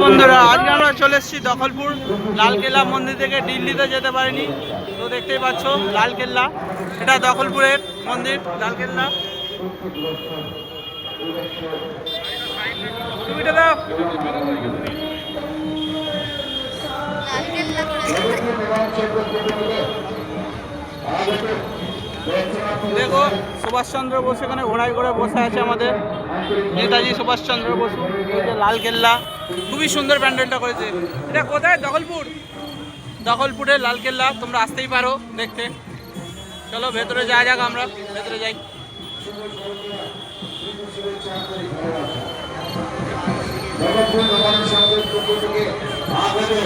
বন্ধুরা আজকে আমরা চলে এসেছি দখলপুর। লালকেল্লা মন্দির থেকে দিল্লিতে যেতে পারিনি। তো দেখতেই পাচ্ছ, লালকেল্লা। এটা দখলপুরের মন্দির, লালকেল্লা। দেখো, সুভাষচন্দ্র বোস এখানে ঘোড়ায় করে বসে আছে আমাদের। নেতাজি সুভাষচন্দ্র বসু লালকেল্লা। খুবই সুন্দর প্যান্ডেলটা করেছে। এটা কোথায়? দখলপুর? দখলপুরের লালকেল্লা, তোমরা আসতেই পারো দেখতে। চলো, ভেতরে যাওয়া যাক আমরা। ভেতরে যাই। আপনাদের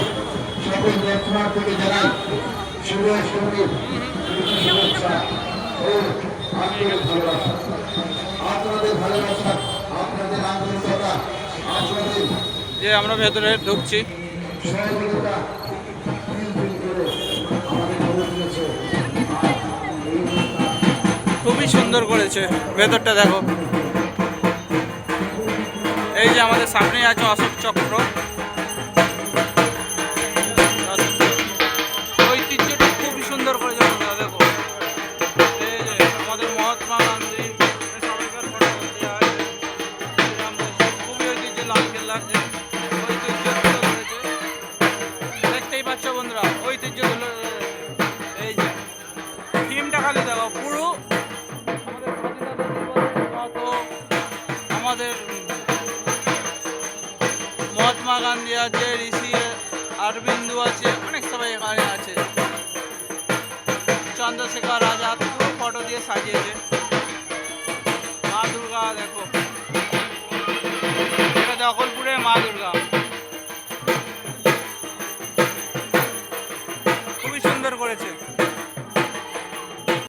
সকল ব্যর্থনার থেকে জানাই শুভ সংগীত শুভেচ্ছা ও আন্তরিক ভালোবাসা আপনাদের ভালোবাসা আপনাদের আন্তরিকতা আপনাদের যে আমরা ভেতরে ঢুকছি। খুবই সুন্দর করেছে ভেতরটা, দেখো। এই যে আমাদের সামনেই আছে অশোক চক্র। ঐতিহ্যটা খুবই সুন্দর করেছে দেখো। আমাদের মহাত্মা গান্ধী পাচ্ছ বন্ধুরা, ঐতিহ্য এই যে, থিমটা খালি দেখো, পুরো আমাদের মহাত্মা গান্ধী আছে, ঋষি অরবিন্দু আছে, অনেক সবাই এখানে আছে। চন্দ্রশেখর আজাদ পুরো ফটো দিয়ে সাজিয়েছে। মা দুর্গা, দেখো। এটা দখলপুরে মা দুর্গা। সুন্দর করেছে।